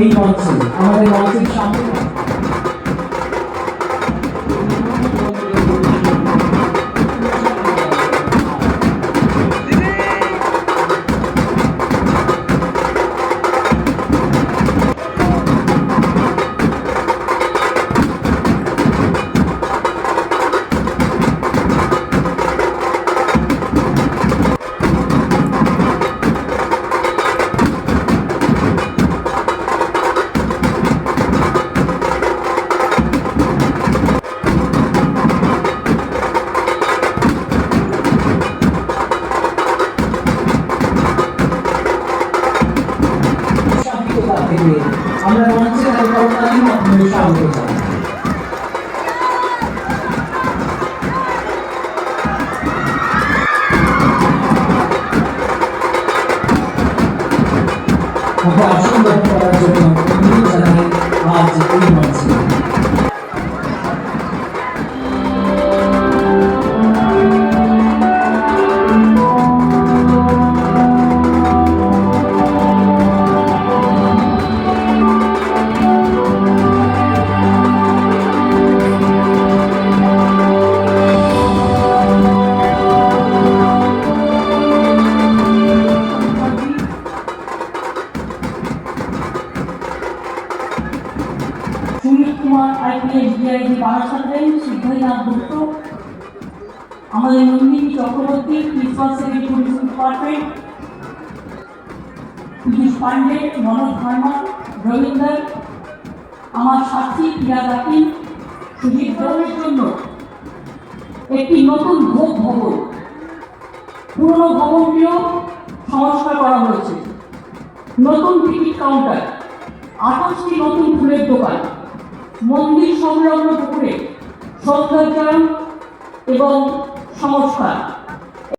এই আমাদের মঞ্চের সামনে। থেকে আমরা মঞ্চে করতালির মাধ্যমে স্বাগত জানাই আসন গ্রহণ করার জন্য অনুরোধ জানাই আজ এই মঞ্চে Kumar IPS DIG Barasat range Gupta. আমাদের Nandini Chakraborty principal secretary police department, Piyush Pandey Manoj Verma, Rabindra, আমার সাথী প্রিয়া দাকি সুজিত দলের জন্য একটি নতুন ভোগ ভবন, পুরনো ভবনটিও সংস্কার করা হয়েছে। নতুন টিকিট কাউন্টার, আঠাশটি নতুন ফুলের দোকান। মন্দির সংলগ্ন পুকুরে সৌন্দর্যায়ন এবং সংস্কার।